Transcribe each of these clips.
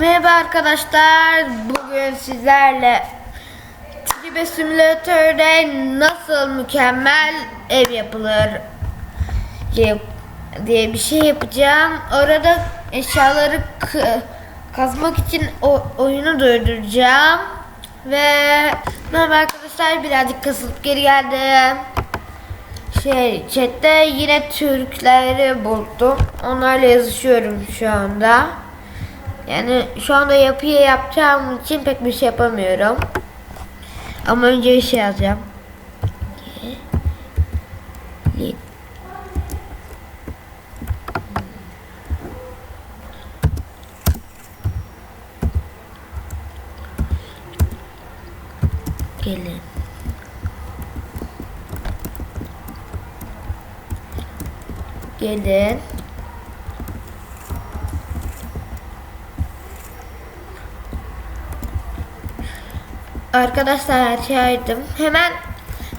Merhaba arkadaşlar. Bugün sizlerle Tribe Simülatör'de nasıl mükemmel ev yapılır diye, bir şey yapacağım. Orada eşyaları kazmak için oyunu durduracağım. Ve merhaba arkadaşlar birazcık kasılıp geri geldim. Şey chatte yine Türkleri buldum. Onlarla yazışıyorum şu anda. Yani şu anda yapıya yapacağım için pek bir şey yapamıyorum. Ama önce bir şey yazacağım. Li- Gelin. Gelin. Arkadaşlar her. Hemen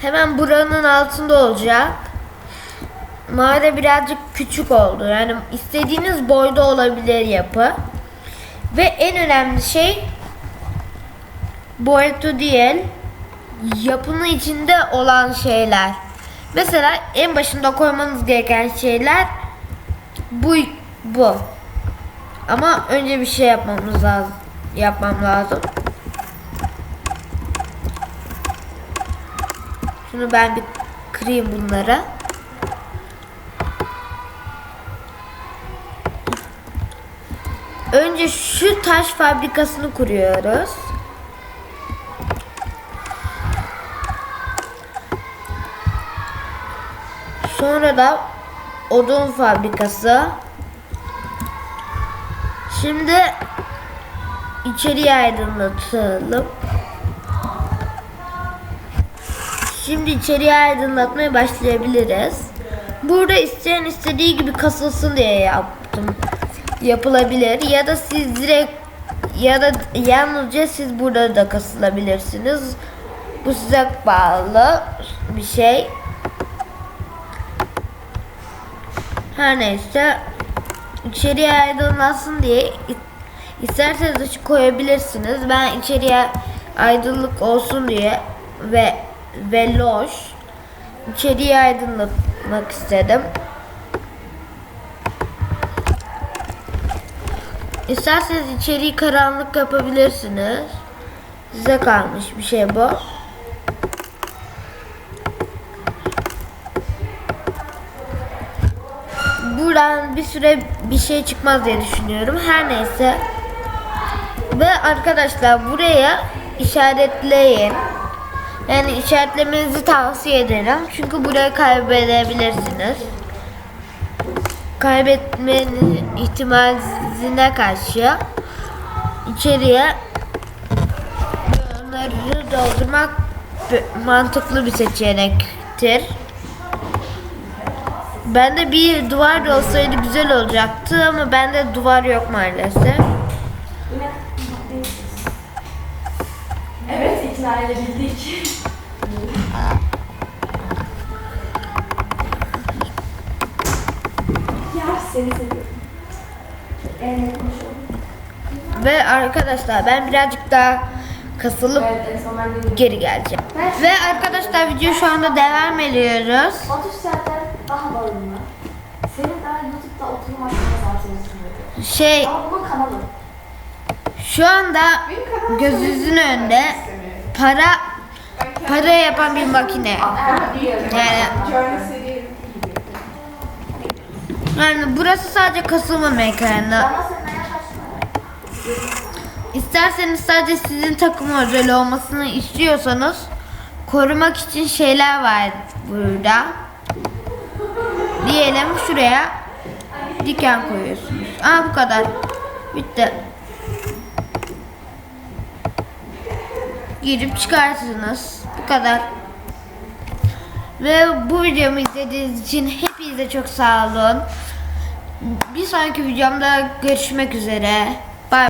hemen buranın altında olacak. Mağara birazcık küçük oldu. Yani istediğiniz boyda olabilir yapı. Ve en önemli şey boyutu değil yapının içinde olan şeyler. Mesela en başında koymanız gereken şeyler bu bu. Ama önce bir şey yapmamız lazım. Yapmam lazım. Şunu ben bir kırayım bunları. Önce şu taş fabrikasını kuruyoruz. Sonra da odun fabrikası. Şimdi içeriye aydınlatalım. Şimdi içeriye aydınlatmaya başlayabiliriz. Burada isteyen istediği gibi kasılsın diye yaptım. Yapılabilir ya da siz direkt ya da yalnızca siz burada da kasılabilirsiniz. Bu size bağlı bir şey. Her neyse içeriye aydınlatsın diye isterseniz ışık koyabilirsiniz. Ben içeriye aydınlık olsun diye ve ve loş içeriye aydınlatmak istedim. İsterseniz içeriği karanlık yapabilirsiniz. Size kalmış bir şey bu. Buradan bir süre bir şey çıkmaz diye düşünüyorum. Her neyse. Ve arkadaşlar buraya işaretleyin. Yani işaretlemenizi tavsiye ederim. Çünkü burayı kaybedebilirsiniz. Kaybetmenin ihtimaline karşı içeriye onları doldurmak mantıklı bir seçenektir. Bende bir duvar da olsaydı güzel olacaktı ama bende duvar yok maalesef. İkna edebildik. ya seni seviyorum. En konuşalım. Ve arkadaşlar ben birazcık daha kasılıp Evet en son ben de geri geleceğim. Ve arkadaşlar video şu anda devam ediyoruz. 30 saatten daha balım var. Senin daha YouTube'da oturma hakkında. Şey Ama bunun kanalı. şu anda gözünüzün önünde para para yapan bir makine. Yani yani burası sadece kasılma mekanı. İsterseniz sadece sizin takım özel olmasını istiyorsanız korumak için şeyler var burada. Diyelim şuraya diken koyuyorsunuz. Aa bu kadar. Bitti. Girip çıkartırsınız. Bu kadar. Ve bu videomu izlediğiniz için hepinize çok sağ olun. Bir sonraki videomda görüşmek üzere.